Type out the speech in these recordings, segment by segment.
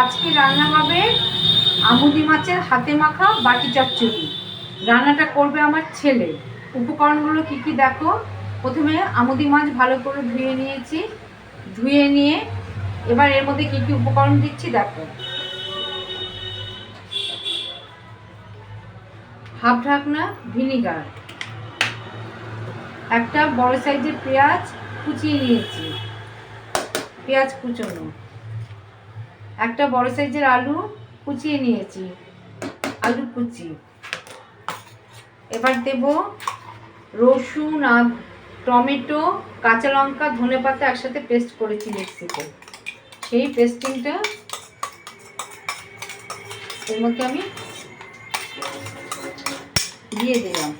আজকে রান্না হবে আমুদি মাছের হাতে মাখা বাটি চচ্চড়ি। রান্নাটা করবে আমার ছেলে। উপকরণগুলো কি কি দেখো? প্রথমে আমুদি মাছ ভালো করে ধুয়ে নিয়েছি। ধুয়ে নিয়ে এবার এর মধ্যে কি কি উপকরণ দিচ্ছি দেখো। হাফ ঢাকনা ভিনিগার। একটা বড় সাইজের পেঁয়াজ কুচিয়ে নিয়েছি। পেঁয়াজ কুচোনো। একটা বড় সাইজের আলু কুচিয়ে নিয়েছি আলু কুচি। এবার দেব রসুন আর টমেটো, কাঁচা লঙ্কা, ধনে পাতা একসাথে পেস্ট করেছি মিক্সিতে। সেই পেস্টিংটা এর মধ্যে আমি দিয়ে দিলাম।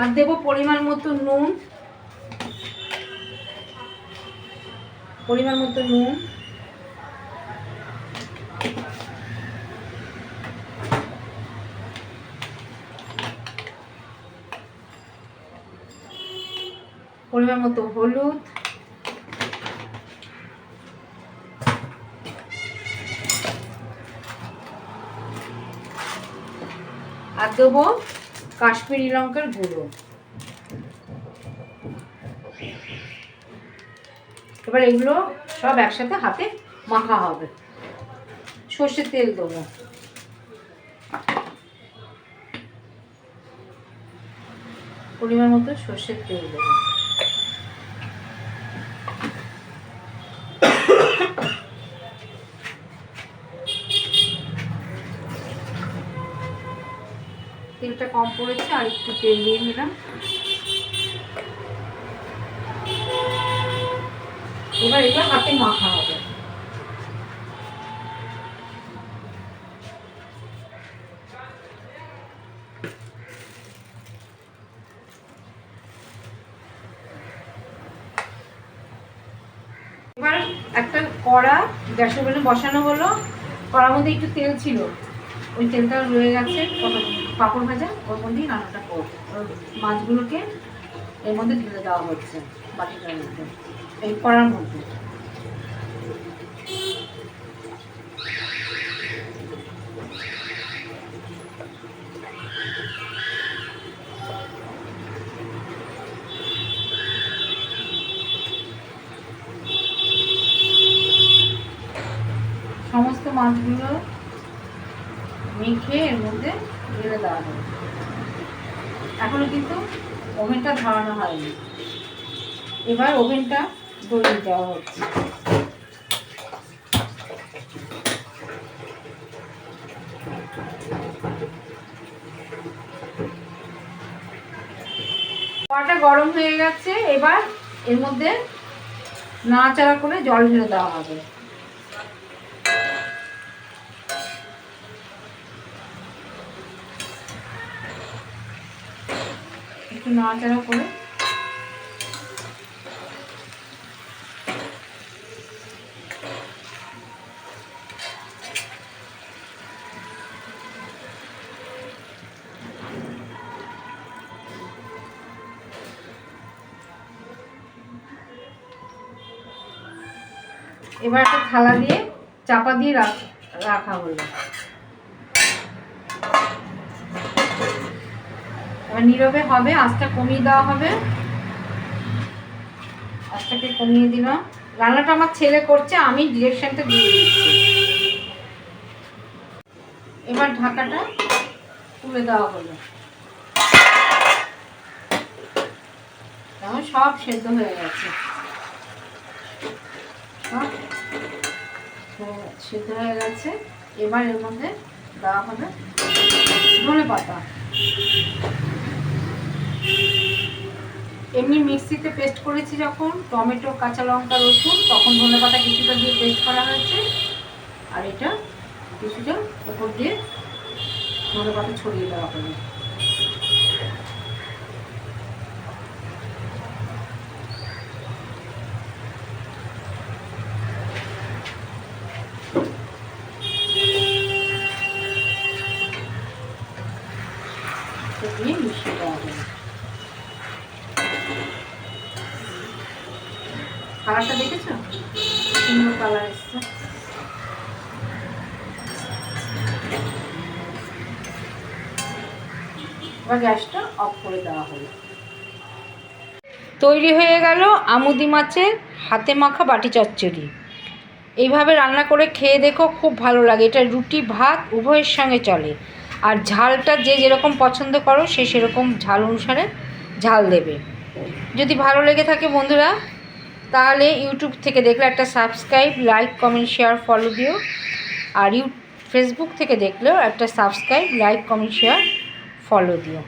আর দেবো পরিমাণ মতো নুন। পরিমাণ মতো নুন। পরিমাণ মতো হলুদ। আর দেবো কাশ্মীরি লঙ্কার গুঁড়ো। এবার এগুলো সব একসাথে হাতে মাখা হবে। সর্ষের তেল দেবো। পরিমাণ মতো সর্ষের তেল দেবো। তেলটা কম পড়েছে, আর একটু তেল দিয়ে নিলাম। এবার এটা হাতে মাখা হবে। এবার একটা কড়া, গ্যাসের ওভেনে বসানো হলো। কড়ার মধ্যে একটু তেল ছিল। ওই তেলটা রয়ে গেছে পাঁপড় ভাজা, ওর মধ্যেই রান্নাটা করব। মাছগুলোকে এর মধ্যে ঢেলে দেওয়া হচ্ছে বাটিটার মধ্যে, এই কড়ার মধ্যে। সমস্ত মাছগুলো মেখে এর মধ্যে ঢেলে দেওয়া হবে এখনও কিন্তু ওভেনটা ধরানো হয়নি। এবার ওভেনটা ধরিয়ে দেওয়া হচ্ছে। কড়াটা গরম হয়ে গেছে, এবার এর মধ্যে নাড়াচাড়া করে জল ঢেলে দেওয়া হবে। একটু নাড়াচাড়া করে। এবার একটা থালা দিয়ে চাপা দিয়ে রাখ- হলো। এবার নীরবে হবে, আঁচটা কমিয়ে দেওয়া হবে। আঁচটাকে কমিয়ে দিলাম রান্নাটা আমার ছেলে করছে, আমি ডিরেকশনটা দিয়ে দিচ্ছি। এবার ঢাকাটা তুলে দেওয়া হলো। সব সেদ্ধ হয়ে গেছে। সেদ্ধ হয়ে গেছে। এবার এর মধ্যে দেওয়া হবে ধনে পাতা এমনি মিক্সিতে পেস্ট করেছি যখন, টমেটো, কাঁচা লঙ্কা, রসুন, তখন ধনে পাতা কিছুটা দিয়ে পেস্ট করা হয়েছে। আর এটা কিছুটা উপর দিয়ে ধনে পাতা ছড়িয়ে দেওয়া হয়েছে কালারটা দেখেছ? সুন্দর কালার এসছে। এবার গ্যাসটা অফ করে দেওয়া হলো। তৈরি হয়ে গেল আমুদি মাছের হাতে মাখা বাটি চচ্চড়ি। এইভাবে রান্না করে খেয়ে দেখো খুব ভালো লাগে। এটা রুটি ভাত উভয়ের সঙ্গে চলে। আর ঝালটা যে যেরকম পছন্দ করো সে সেরকম ঝাল অনুসারে ঝাল দেবে। যদি ভালো লেগে থাকে বন্ধুরা তাহলে ইউটিউব থেকে দেখলে একটা subscribe like comment share follow দিও। আর ইউ ফেসবুক থেকে দেখলেও একটা subscribe like comment share follow দিও।